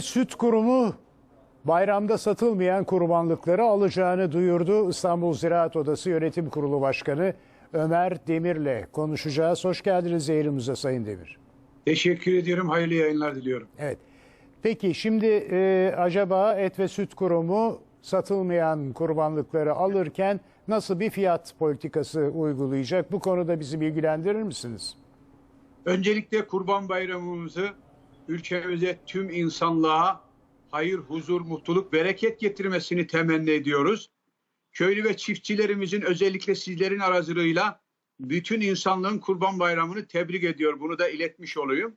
Süt Kurumu bayramda satılmayan kurbanlıkları alacağını duyurdu. İstanbul Ziraat Odası Yönetim Kurulu Başkanı Ömer Demir'le konuşacağız. Hoş geldiniz yayınımıza Sayın Demir. Teşekkür ediyorum. Hayırlı yayınlar diliyorum. Evet. Peki şimdi e, acaba Et ve Süt Kurumu satılmayan kurbanlıkları alırken nasıl bir fiyat politikası uygulayacak? Bu konuda bizi bilgilendirir misiniz? Öncelikle Kurban Bayramımızı ülkemize tüm insanlığa hayır, huzur, mutluluk, bereket getirmesini temenni ediyoruz. Köylü ve çiftçilerimizin özellikle sizlerin aracılığıyla bütün insanlığın Kurban Bayramı'nı tebrik ediyor. Bunu da iletmiş olayım.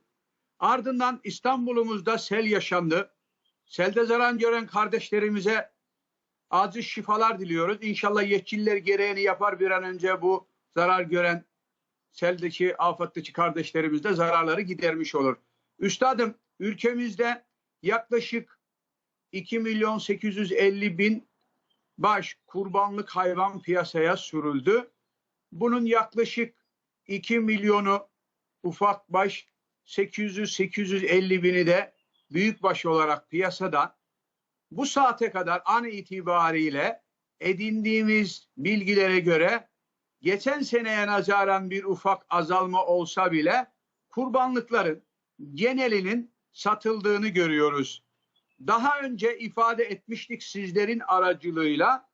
Ardından İstanbul'umuzda sel yaşandı. Selde zarar gören kardeşlerimize acil şifalar diliyoruz. İnşallah yetkililer gereğini yapar bir an önce bu zarar gören seldeki, afattaki kardeşlerimiz de zararları gidermiş olur. Üstadım ülkemizde yaklaşık 2 milyon 850 bin baş kurbanlık hayvan piyasaya sürüldü. Bunun yaklaşık 2 milyonu ufak baş 800-850 bini de büyük baş olarak piyasada bu saate kadar an itibariyle edindiğimiz bilgilere göre geçen seneye nazaran bir ufak azalma olsa bile kurbanlıkların genelinin satıldığını görüyoruz. Daha önce ifade etmiştik sizlerin aracılığıyla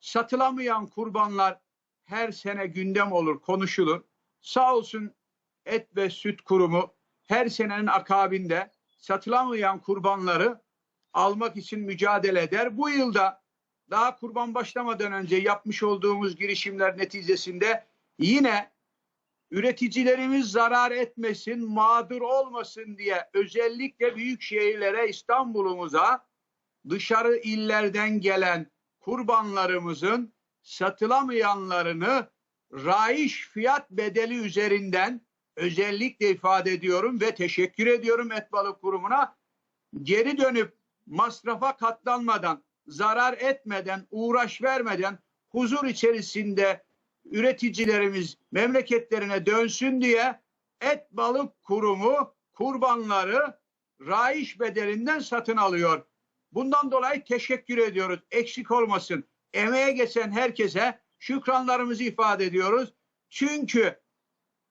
satılamayan kurbanlar her sene gündem olur, konuşulur. Sağ olsun Et ve Süt Kurumu her senenin akabinde satılamayan kurbanları almak için mücadele eder. Bu yılda daha kurban başlamadan önce yapmış olduğumuz girişimler neticesinde yine üreticilerimiz zarar etmesin, mağdur olmasın diye özellikle büyük şehirlere İstanbul'umuza dışarı illerden gelen kurbanlarımızın satılamayanlarını raiş fiyat bedeli üzerinden özellikle ifade ediyorum ve teşekkür ediyorum Et Kurumu'na. Geri dönüp masrafa katlanmadan, zarar etmeden, uğraş vermeden huzur içerisinde üreticilerimiz memleketlerine dönsün diye Et Balık Kurumu kurbanları raiş bedelinden satın alıyor. Bundan dolayı teşekkür ediyoruz. Eksik olmasın. Emeğe geçen herkese şükranlarımızı ifade ediyoruz. Çünkü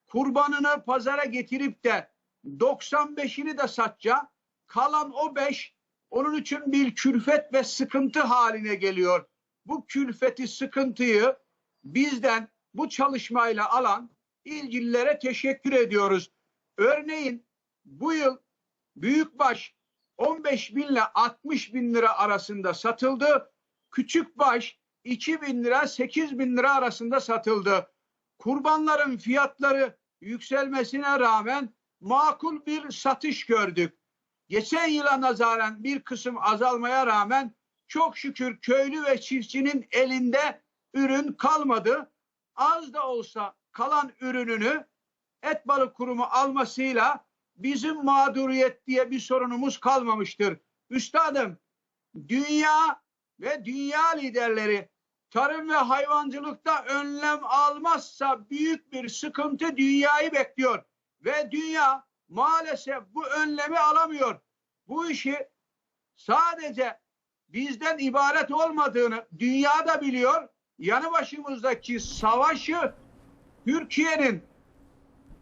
kurbanını pazara getirip de 95'ini de satacak. Kalan o 5 onun için bir külfet ve sıkıntı haline geliyor. Bu külfeti, sıkıntıyı bizden bu çalışmayla alan ilgililere teşekkür ediyoruz. Örneğin bu yıl büyükbaş 15 bin ile 60 bin lira arasında satıldı. Küçükbaş 2 bin lira 8 bin lira arasında satıldı. Kurbanların fiyatları yükselmesine rağmen makul bir satış gördük. Geçen yıla nazaran bir kısım azalmaya rağmen çok şükür köylü ve çiftçinin elinde ürün kalmadı. Az da olsa kalan ürününü et balık kurumu almasıyla bizim mağduriyet diye bir sorunumuz kalmamıştır. Üstadım dünya ve dünya liderleri tarım ve hayvancılıkta önlem almazsa büyük bir sıkıntı dünyayı bekliyor. Ve dünya maalesef bu önlemi alamıyor. Bu işi sadece bizden ibaret olmadığını dünya da biliyor. Yanı başımızdaki savaşı Türkiye'nin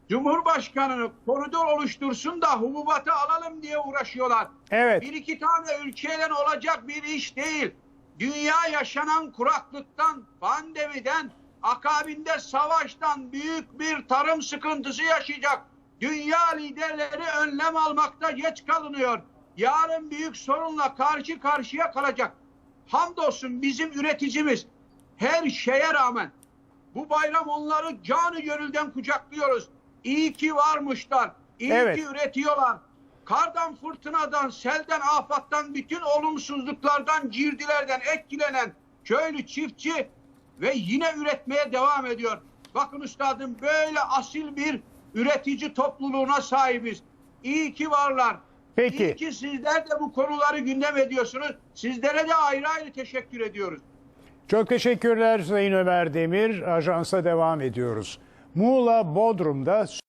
Cumhurbaşkanı'nı koridor oluştursun da hububatı alalım diye uğraşıyorlar. Evet. Bir iki tane ülkeyle olacak bir iş değil. Dünya yaşanan kuraklıktan, pandemiden, akabinde savaştan büyük bir tarım sıkıntısı yaşayacak. Dünya liderleri önlem almakta geç kalınıyor. Yarın büyük sorunla karşı karşıya kalacak. Hamdolsun bizim üreticimiz her şeye rağmen bu bayram onları canı gönülden kucaklıyoruz. İyi ki varmışlar. İyi Evet. ki üretiyorlar. Kardan, fırtınadan, selden, afattan, bütün olumsuzluklardan, girdilerden etkilenen köylü, çiftçi ve yine üretmeye devam ediyor. Bakın üstadım böyle asil bir üretici topluluğuna sahibiz. İyi ki varlar. Peki. İyi ki sizler de bu konuları gündem ediyorsunuz. Sizlere de ayrı ayrı teşekkür ediyoruz. Çok teşekkürler Sayın Ömer Demir. Ajansa devam ediyoruz. Muğla Bodrum'da